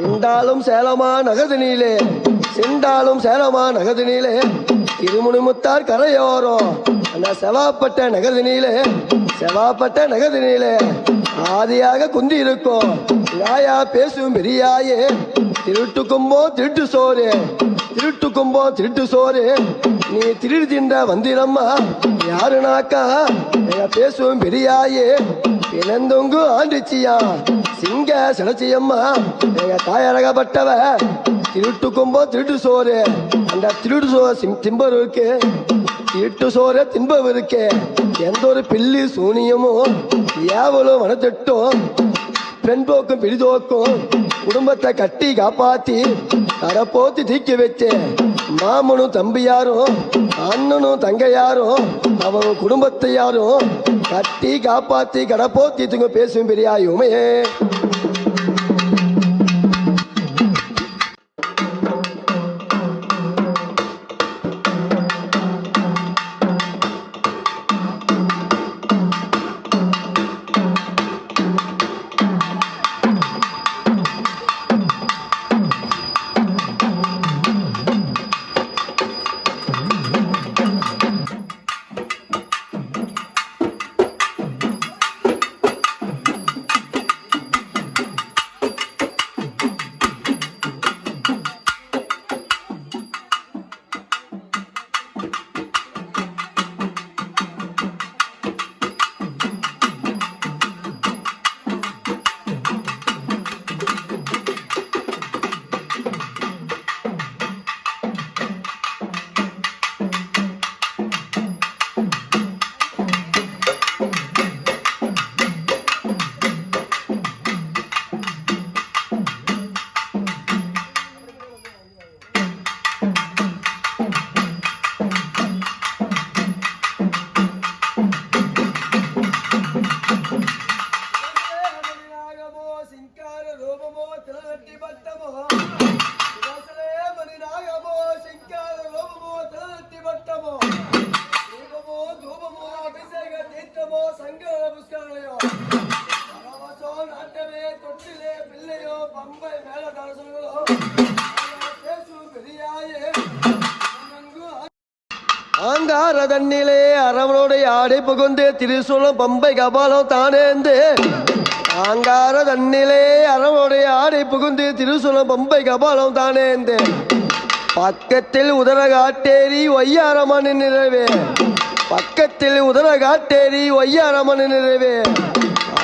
சென்றாலும் சேலமா நகதனிலே சென்றாலும் சேலமா நகதனிலே இருமுனிமுத்தார் கரையோரம். அந்த செவாப்பட்ட நகதனிலே செவாப்பட்ட நகதனிலே ஆதியாக குந்தி இருக்கும் யாயா பேசும் பெரியாயே திருட்டு கும்போ திருட்டு சோறு. திருட்டு கும்போ திருட்டு சோறு. நீ திருடு தின்ற வந்திரம்மா. யாருனாக்கா? பேசும் பெரியாயே இனந்தொங்கு ஆண்டுச்சியா? சிங்க சிலச்சியம்மா எங்க தாயரகப்பட்டவ திருட்டு கும்போ திருட்டு சோறு. அந்த திருட்டு சோறு திம்பர் இருக்கு. திருட்டு சோறு தின்பம் இருக்கு. எந்த ஒரு பில்லி சூனியமும் ஏவலும் வனத்திட்டும் பெண் போக்கும் பிடிதோக்கும் குடும்பத்தை கட்டி காப்பாத்தி தரப்போத்தி தீக்கி வச்சு. மாமனும் தம்பியாரும் அண்ணனும் தங்கையாரும் அவன் குடும்பத்தை யாரும் கட்டி காப்பாத்தி கடப்போத்தி தூங்க பேசும் பெரியாயுமே ஆங்கார தண்ணிலே அரவனுடைய ஆடை புகுந்து திரிசூலம் பம்பை கபாலம் தானேந்து. ஆங்கார தண்ணிலே அரவனுடைய ஆடை புகுந்து திருசூலம் பம்பை கபாலம் தானேந்து. பக்கத்தில் உதர காட்டேரி ஒய்யாரமான நிறைவே பக்கத்தில் உதர காட்டேரி ஒய்யாரமான நிறைவே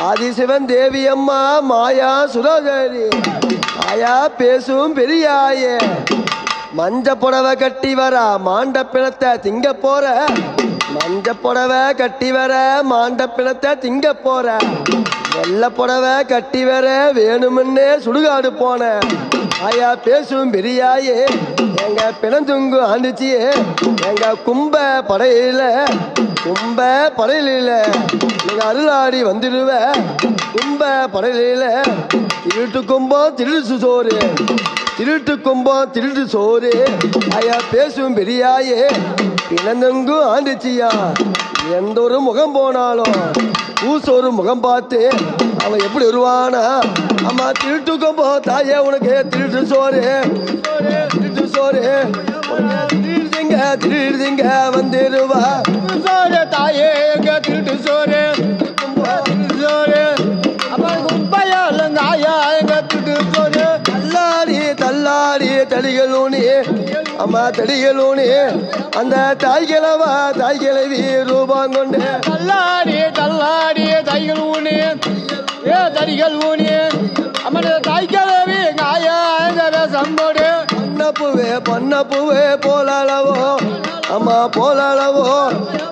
ஆதிசிவன் தேவி அம்மா மாயா சுரோதரி ஆயா பேசும் பெரியாயே. மஞ்ச புடவை கட்டி வர மாண்ட பிணத்தை திங்க போற. மஞ்ச புடவை கட்டி வர மாண்ட பிணத்தை திங்க போற. வெள்ள புடவை கட்டி வர வேணுமுன்னே சுடுகாடு போன. ஆயா பேசும் பெரியாயே எங்க பிணந்துங்கு ஆண்டுச்சியே. எங்க கும்ப படையில கும்ப படையில நீங்க அருளாடி வந்துடுவ. கும்ப படையில இருட்டு கும்பம் திருடு சோறு. திருட்டு கும்பம் திருட்டு சோறு. ஐயா பேசும் பெரியாயே பிணந்தெங்கும் ஆண்டுச்சியா? எந்த ஒரு முகம் போனாலும் பூசொரு முகம் பார்த்து அவன் எப்படி வருவானா அம்மா திருட்டு கும்பம் தாயே உனக்கு திருட்டு சோறு. திருட்டு சோறு. உனக்கு திருடுதிங்க வந்துடுவா சோறு தாயே எங்க திருட்டு சோறு. சோறு. அப்புறம் குப்பையால் தாயா எங்க திருட்டு சோறு. தள்ளாடி தள்ளாடி தடிகளூனி அம்மா தடிகளூனி அந்த தாய் கிழவா தாய் கிழவி ரூபாங் கொண்டு. தள்ளாடி தள்ளாடி தைகள் ஊனி. ஏ தடிகள் ஊனி. அம்மன் தாய்க்கிழவி எங்க ஆயா எங்க வேஷம் போடு. பண்ணப்புவே பண்ணப்புவே போலாளவோ. அம்மா போலாளவோ?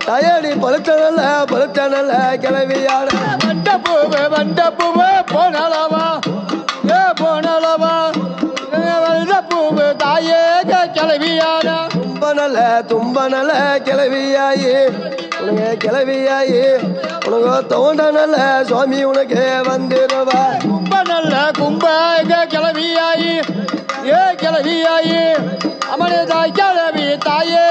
தயடி பழுத்த நல்ல பழுத்த நல்ல கிளவியாட மண்டப்பூவே மண்டப்பூவே போனளவா? ஏ போனளவா? பூவு தாயே கிளவியான தும்ப நல்ல தும்ப நல்ல கிளவியாயி. உனக்கு கிளவியாயி. உனக்கு தோண்ட நல்ல சுவாமி உனக்கு வந்துடுவா. கும்ப நல்ல கும்ப எங்க கிளவியாயி. ஏ கிளவியாயி. அம்மனே தாய் கிளவி தாயே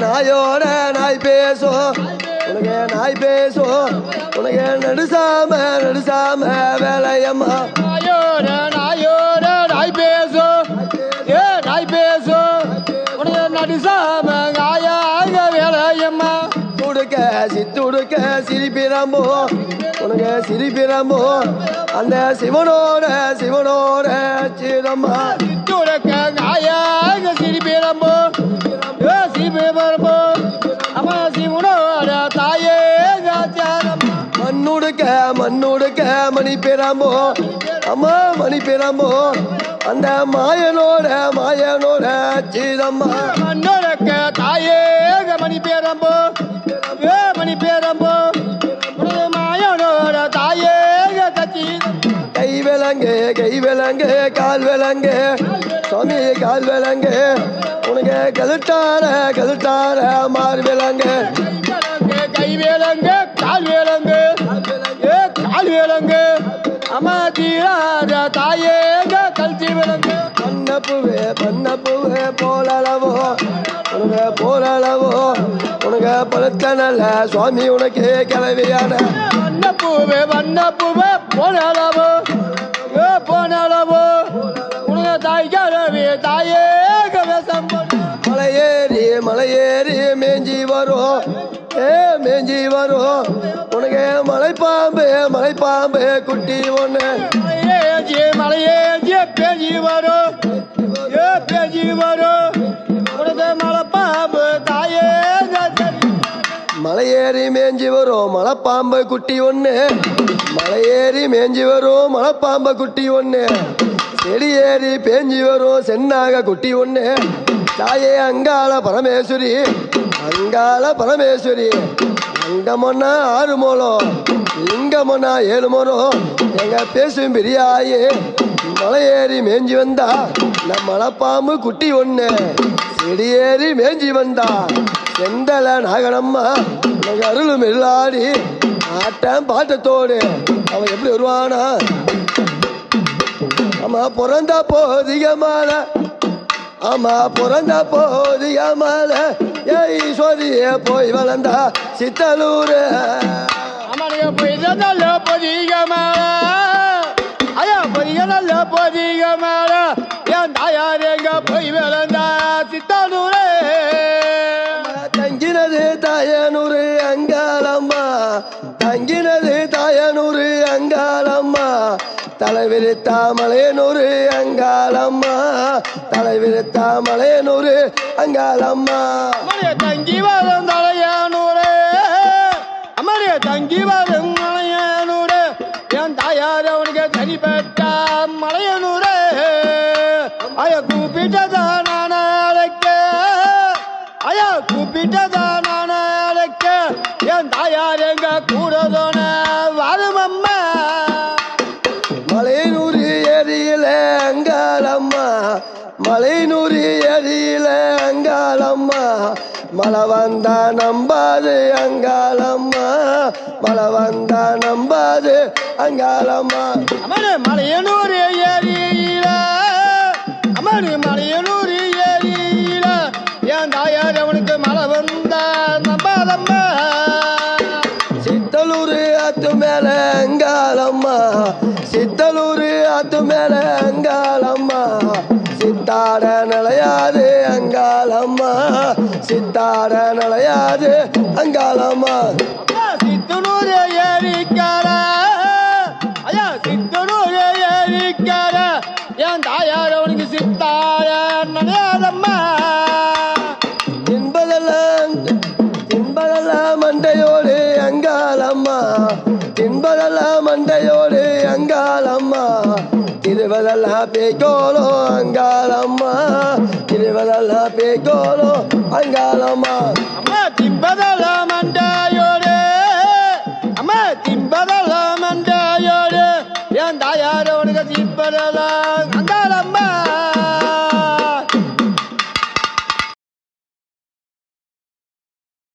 நாயோட நாயோட நாய் பேசும் உனக்கு நாய் பேசும் உனக்கு நடுசாம நடுசாம வேலையம்மா. சிவனோட நாயோட நாய் பேசும் ஏ நாய் பேசும் உனக்கு நடிசாம ஆயாக வேலையம்மா. துடுக்க சித்துடுக்க சிரிப்பிரம்போ. உனக்கு சிரிப்பிரம்போ. அந்த சிவனோட சிவனோட சிதம்மா துறக்க ஆயாக சிரிப்பிரம்போ. மண்ணுடுக்க மண்ணுடுக்க மணி பெறாம்போ அம்மா மணி பெறாம்போ அந்த மாயனோட மாயனோட சிதம்மா மன்னோடக்க தாயே மணி பேரம்போ. மணி பேரம்போ. மாயனோட தாயே கை விலங்கு கை விலங்கு கால் விலங்கு சுவாமி கால் விலங்கு உனக்கு கழுட்டார கழுட்டார மார் விலங்கு கை வேலங்கு அம்மா தீராத தாயே கல்சி விலங்கு பண்ணப்புவே பண்ணப்புவே போலளவோ. உனக்கு போலளவோ. உனக்கு பழுத்த நல்ல சுவாமி உனக்கு கிளவியான வண்ண பூவே வண்ண பூவே போனாலவோ ஏ போனாலவோ உனக்கு தாய் கிழவி தாயே கவசம் மலையேறி மலையேறி மேஞ்சி வரும். ஏ மேஞ்சி வரும். மலைப்பாம்பு மலைப்பாம்பு குட்டி ஒன்று மலையேஜி மலையேஜி பேஜி வரும். ஏ வரும். மலைப்பாம்பு தாயே மலையேறி மேஞ்சி வரும் மலைப்பாம்பு குட்டி ஒன்று மலையேறி மேஞ்சி வரும் மலைப்பாம்பு குட்டி ஒன்று செடி ஏறி பேஞ்சி வரும் சென்னாக குட்டி ஒன்று தாயே அங்காள பரமேஸ்வரி அங்காள பரமேஸ்வரி. அங்கமொன்னா ஆறு மூலம் லிங்கமொன்னா ஏழு மூலம் எங்க பேசும் பெரியாயே மலையேறி மேஞ்சி வந்தா நம்ம மலைப்பாம்பு குட்டி ஒன்று செடியேறி ஏறி மேஞ்சி வந்தா செந்தல நாகனம்மா எங்கள் அருளும் இல்லாடி ஆட்டம் பாட்டத்தோடு அவன் எப்படி வருவானா? ஆமா பிறந்த போதிகமான ஆமா பிறந்த போதிகமால ஏ ஈஸ்வரிய போய் வளர்ந்தா சித்தலூர். அம்மனுக்கு போய் நல்ல பொதிக மேல ஐயா பொதிக நல்ல பொதிக மேல என் தாயார் எங்க போய் விளந்தா சித்தானூரே தங்கினது தாயனூர் அங்காளம்மா. தங்கினது தலைவிரித்தா மலையனூர் அங்காளம்மா. தலைவிரித்தா மலையனூர் அங்காளம்மா. அம்மனே தங்கி வரும் தலையானூரே. அமரிய தங்கி வரும் மலையானூரே. என் தாயார் அவனுக்கு தனிப்பட்ட மலையனூரே. ஐயா கூப்பிட்டதா நான் அழைக்க. அய கூப்பிட்டதா ஐநூறு அடியில அங்காளம்மா. மழை வந்தா நம்பாது அங்காளம்மா. மழை வந்தா நம்பாது அங்காளம்மா. அம்மனு மலையனூர் ஏரியில. அம்மனு மலையனூர் ஏரியில. என் தாயார் அவனுக்கு மழை வந்தா நம்பாதம்மா? சித்தாட நிலையாது அங்காளம்மா சித்தனூர் ஏரிக்கார. ஐயா சித்தனூர் ஏரிக்கார. என் தாயார் அவனுக்கு சித்தார நனையாதம்மா தின்பதெல்லாம் தின்பதெல்லாம் மண்டையோடு அங்காளம்மா. தின்பதெல்லாம் மண்டையோடு அங்காளம்மா. திருவதெல்லாம் பேக்கோலோ அங்காளம்மா. திருவதெல்லாம் பேக்கோலோ அங்காளம்மா அம்மா திம்பதல